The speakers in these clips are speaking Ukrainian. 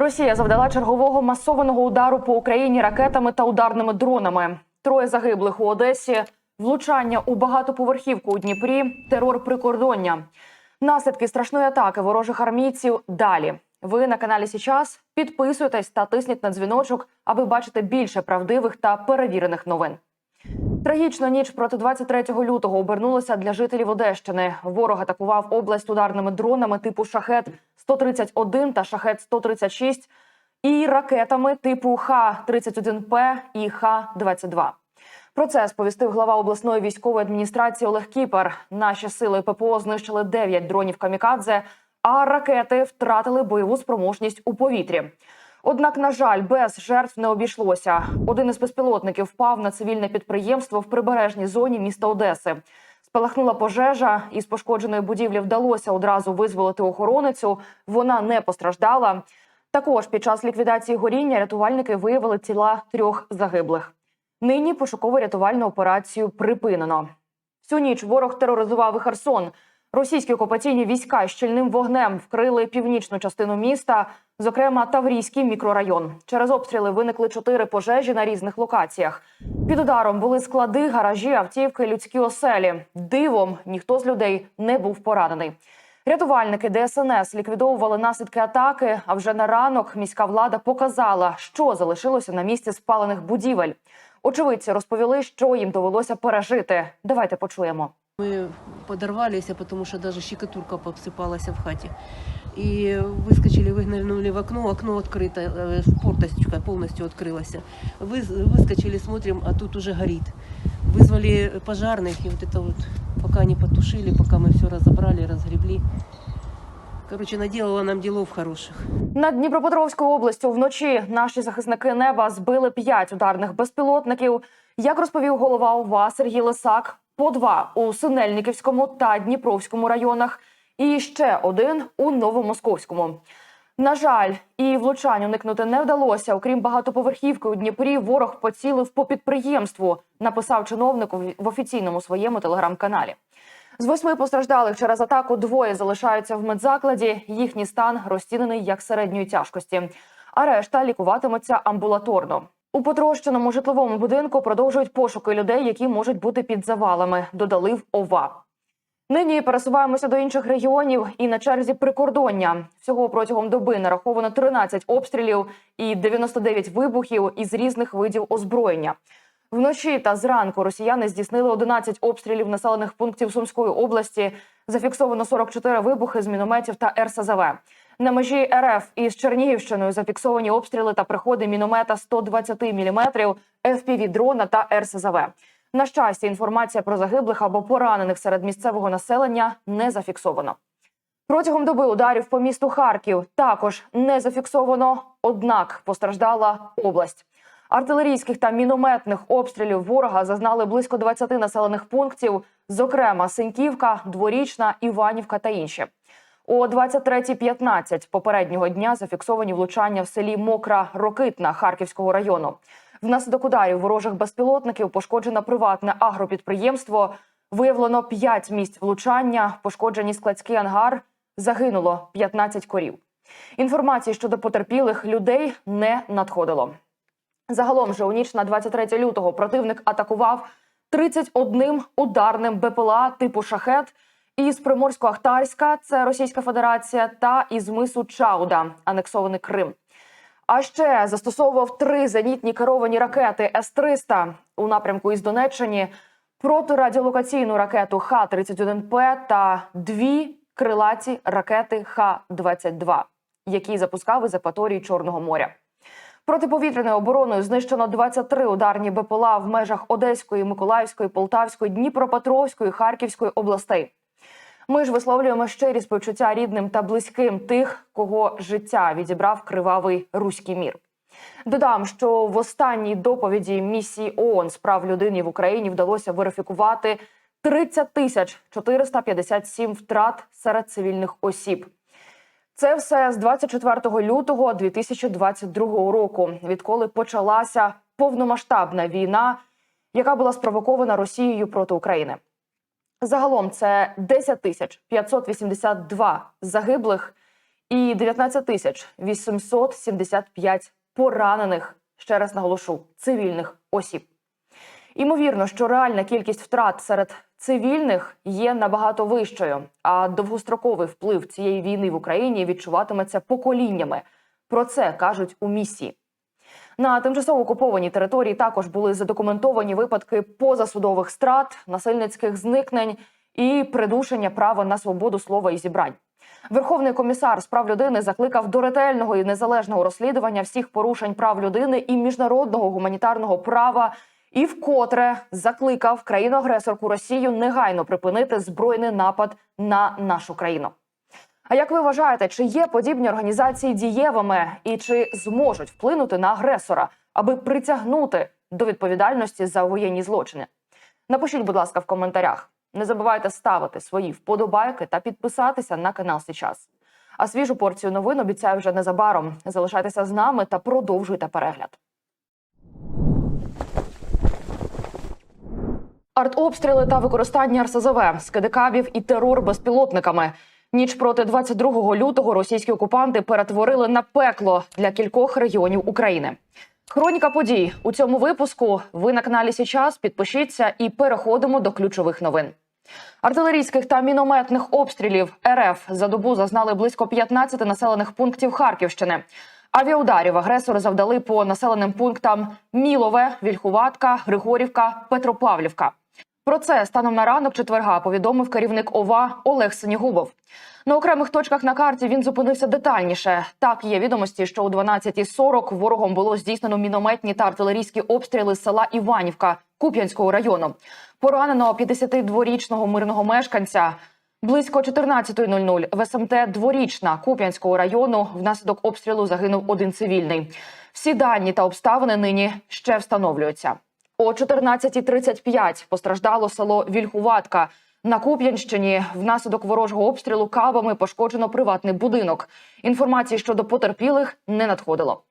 Росія завдала чергового масованого удару по Україні ракетами та ударними дронами. Троє загиблих у Одесі, влучання у багатоповерхівку у Дніпрі, терор прикордоння. Наслідки страшної атаки ворожих армійців далі. Ви на каналі Січас. Підписуйтесь та тисніть на дзвіночок, аби бачити більше правдивих та перевірених новин. Трагічна ніч проти 23 лютого обернулася для жителів Одещини. Ворог атакував область ударними дронами типу шахет 131 та шахет 136 і ракетами типу Х-31П і Х-22. Про це сповістив глава обласної військової адміністрації Олег Кіпер. Наші сили ППО знищили 9 дронів камікадзе, а ракети втратили бойову спроможність у повітрі. Однак, на жаль, без жертв не обійшлося. Один із безпілотників впав на цивільне підприємство в прибережній зоні міста Одеси. Спалахнула пожежа, із пошкодженої будівлі вдалося одразу визволити охороницю. Вона не постраждала. Також під час ліквідації горіння рятувальники виявили тіла трьох загиблих. Нині пошуково-рятувальну операцію припинено. Всю ніч ворог тероризував і Херсон. Російські окупаційні війська щільним вогнем вкрили північну частину міста, зокрема Таврійський мікрорайон. Через обстріли виникли чотири пожежі на різних локаціях. Під ударом були склади, гаражі, автівки, людські оселі. Дивом ніхто з людей не був поранений. Рятувальники ДСНС ліквідовували наслідки атаки. А вже на ранок міська влада показала, що залишилося на місці спалених будівель. Очевидці розповіли, що їм довелося пережити. Давайте почуємо. Мы подорвались, а потому что даже щекотурка посыпалась в хате. И выскочили, выглянули в окно, окно открыто, э, форточка полностью открылась. Вы, выскочили, смотрим, а тут уже горит. Вызвали пожарных, и вот это вот, пока они потушили, пока мы все разобрали, разгребли. Короче, наделала нам делов хороших. Над Дніпропетровською областю вночі наші захисники неба збили п'ять ударних безпілотників. Як розповів голова ОВА Сергій Лисак, по два у Синельниківському та Дніпровському районах, і ще один у Новомосковському. На жаль, і влучань уникнути не вдалося. Окрім багатоповерхівки у Дніпрі, ворог поцілив по підприємству, написав чиновник в- офіційному своєму телеграм-каналі. З восьми постраждалих через атаку двоє залишаються в медзакладі. Їхній стан розцінений як середньої тяжкості, а решта лікуватимуться амбулаторно. У потрощеному житловому будинку продовжують пошуки людей, які можуть бути під завалами. Додали в ОВА. Нині пересуваємося до інших регіонів і на черзі прикордоння. Всього протягом доби нараховано 13 обстрілів і 99 вибухів із різних видів озброєння. Вночі та зранку росіяни здійснили 11 обстрілів населених пунктів Сумської області. Зафіксовано 44 вибухи з мінометів та РСЗВ. На межі РФ із Чернігівщиною зафіксовані обстріли та приходи міномета 120 мм, FPV-дрона та РСЗВ. На щастя, інформація про загиблих або поранених серед місцевого населення не зафіксовано. Протягом доби ударів по місту Харків також не зафіксовано, однак постраждала область. Артилерійських та мінометних обстрілів ворога зазнали близько 20 населених пунктів, зокрема Синьківка, Дворічна, Іванівка та інші. О 23.15 попереднього дня зафіксовані влучання в селі Мокра Рокитна Харківського району. Внаслідок ударів ворожих безпілотників пошкоджено приватне агропідприємство. Виявлено 5 місць влучання, пошкоджені складський ангар. Загинуло 15 корів. Інформації щодо потерпілих людей не надходило. Загалом же у ніч на 23 лютого противник атакував 31 ударним БПЛА типу шахет із Приморсько-Ахтарська, це Російська Федерація, та із мису Чауда, анексований Крим. А ще застосовував три зенітні керовані ракети С-300 у напрямку із Донеччини, протирадіолокаційну ракету Х-31П та дві крилаті ракети Х-22, які запускав із акваторії Чорного моря. Протиповітряною обороною знищено 23 ударні БПЛА в межах Одеської, Миколаївської, Полтавської, Дніпропетровської, Харківської областей. Ми ж висловлюємо щирі співчуття рідним та близьким тих, кого життя відібрав кривавий руський мір. Додам, що в останній доповіді місії ООН з прав людини в Україні вдалося верифікувати 30 тисяч 457 втрат серед цивільних осіб. Це все з 24 лютого 2022 року, відколи почалася повномасштабна війна, яка була спровокована Росією проти України. Загалом це 10 тисяч 582 загиблих і 19 тисяч 875 поранених. Ще раз наголошу цивільних осіб. Імовірно, що реальна кількість втрат серед цивільних є набагато вищою, а довгостроковий вплив цієї війни в Україні відчуватиметься поколіннями. Про це кажуть у місії. На тимчасово окупованій території також були задокументовані випадки позасудових страт, насильницьких зникнень і придушення права на свободу слова і зібрань. Верховний комісар з прав людини закликав до ретельного і незалежного розслідування всіх порушень прав людини і міжнародного гуманітарного права, і вкотре закликав країну-агресорку Росію негайно припинити збройний напад на нашу країну. А як ви вважаєте, чи є подібні організації дієвими і чи зможуть вплинути на агресора, аби притягнути до відповідальності за воєнні злочини? Напишіть, будь ласка, в коментарях. Не забувайте ставити свої вподобайки та підписатися на канал Сейчас. А свіжу порцію новин обіцяю вже незабаром. Залишайтеся з нами та продовжуйте перегляд. Артобстріли та використання РСЗВ, скидикабів і терор безпілотниками. Ніч проти 22 лютого російські окупанти перетворили на пекло для кількох регіонів України. Хроніка подій у цьому випуску. Ви на каналі Січас. Підпишіться і переходимо до ключових новин. Артилерійських та мінометних обстрілів РФ за добу зазнали близько 15 населених пунктів Харківщини. Авіаударів агресори завдали по населеним пунктам Мілове, Вільхуватка, Григорівка, Петропавлівка. Про це станом на ранок четверга повідомив керівник ОВА Олег Синігубов. На окремих точках на карті він зупинився детальніше. Так є відомості, що о 12.40 ворогом було здійснено мінометні та артилерійські обстріли села Іванівка Куп'янського району. Поранено 52-річного мирного мешканця. Близько 14.00 в СМТ дворічна Куп'янського району внаслідок обстрілу загинув один цивільний. Всі дані та обставини нині ще встановлюються. О 14.35 постраждало село Вільхуватка. На Куп'янщині внаслідок ворожого обстрілу кабами пошкоджено приватний будинок. Інформації щодо потерпілих не надходило.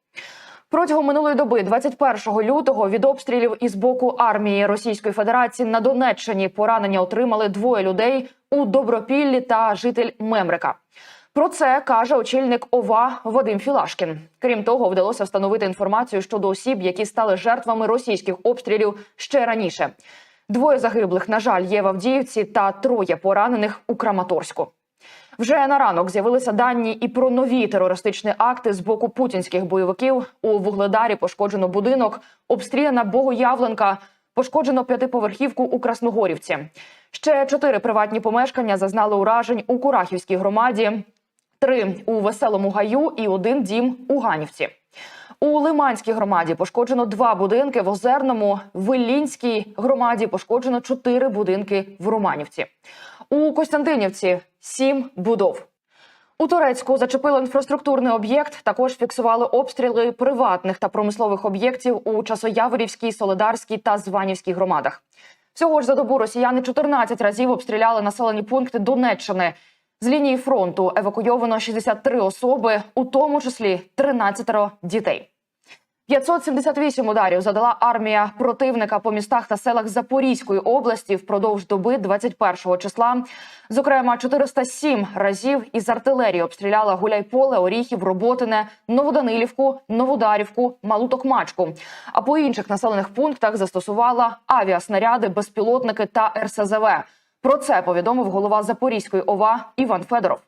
Протягом минулої доби, 21 лютого, від обстрілів із боку армії Російської Федерації на Донеччині поранення отримали двоє людей у Добропіллі та житель Мемрика. Про це каже очільник ОВА Вадим Філашкін. Крім того, вдалося встановити інформацію щодо осіб, які стали жертвами російських обстрілів ще раніше. Двоє загиблих, на жаль, є в Авдіївці та троє поранених у Краматорську. Вже на ранок з'явилися дані і про нові терористичні акти з боку путінських бойовиків. У Вугледарі пошкоджено будинок, обстріляна Богоявленка, пошкоджено п'ятиповерхівку у Красногорівці. Ще чотири приватні помешкання зазнали уражень у Курахівській громаді, три у Веселому Гаю і один дім у Ганівці. У Лиманській громаді пошкоджено два будинки в Озерному. В Іллінській громаді пошкоджено чотири будинки в Романівці. У Костянтинівці сім будов. У Турецьку зачепили інфраструктурний об'єкт. Також фіксували обстріли приватних та промислових об'єктів у Часояворівській, Соледарській та Званівській громадах. Всього ж за добу росіяни 14 разів обстріляли населені пункти Донеччини. З лінії фронту евакуйовано 63 особи, у тому числі 13 дітей. 578 ударів задала армія противника по містах та селах Запорізької області впродовж доби 21 числа. Зокрема, 407 разів із артилерії обстріляла Гуляйполе, Оріхів, Роботине, Новоданилівку, Новодарівку, Малу Токмачку. А по інших населених пунктах застосувала авіаснаряди, безпілотники та РСЗВ. Про це повідомив голова Запорізької ОВА Іван Федоров.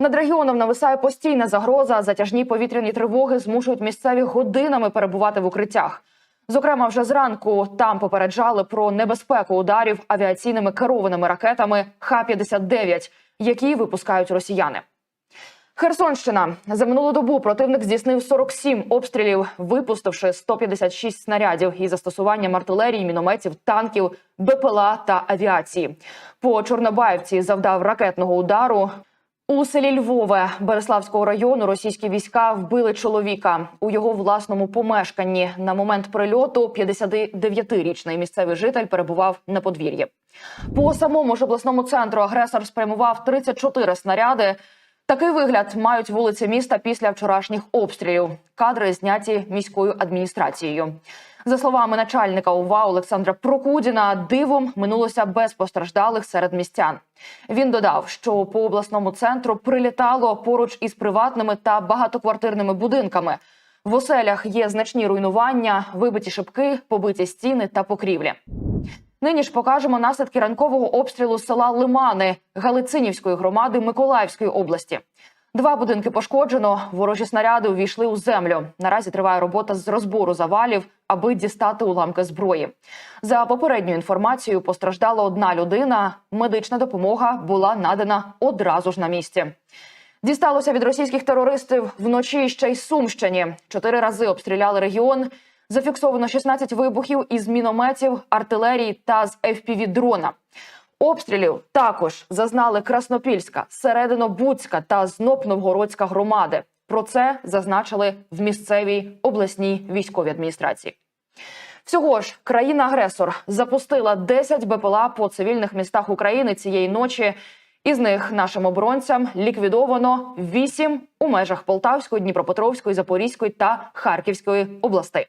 Над регіоном нависає постійна загроза. Затяжні повітряні тривоги змушують місцеві годинами перебувати в укриттях. Зокрема, вже зранку там попереджали про небезпеку ударів авіаційними керованими ракетами Х-59, які випускають росіяни. Херсонщина за минулу добу противник здійснив 47 обстрілів, випустивши 156 снарядів із застосуванням артилерії, мінометів, танків, БПЛА та авіації. По Чорнобаївці завдав ракетного удару. У селі Львове Береславського району російські війська вбили чоловіка у його власному помешканні. На момент прильоту 59-річний місцевий житель перебував на подвір'ї. По самому ж обласному центру агресор спрямував 34 снаряди. Такий вигляд мають вулиці міста після вчорашніх обстрілів. Кадри зняті міською адміністрацією. За словами начальника УВА Олександра Прокудіна, дивом минулося без постраждалих серед містян. Він додав, що по обласному центру прилітало поруч із приватними та багатоквартирними будинками. В оселях є значні руйнування, вибиті шибки, побиті стіни та покрівлі. Нині ж покажемо наслідки ранкового обстрілу села Лимани Галицинівської громади Миколаївської області. Два будинки пошкоджено. Ворожі снаряди увійшли у землю. Наразі триває робота з розбору завалів, аби дістати уламки зброї. За попередньою інформацією, постраждала одна людина. Медична допомога була надана одразу ж на місці. Дісталося від російських терористів вночі ще й Сумщині. Чотири рази обстріляли регіон. Зафіксовано 16 вибухів із мінометів, артилерії та з fpv дрона. Обстрілів також зазнали Краснопільська, Серединобудська та Знопновгородська громади. Про це зазначили в місцевій обласній військовій адміністрації. Всього ж країна-агресор запустила 10 БПЛА по цивільних містах України цієї ночі. Із них нашим оборонцям ліквідовано 8 у межах Полтавської, Дніпропетровської, Запорізької та Харківської областей.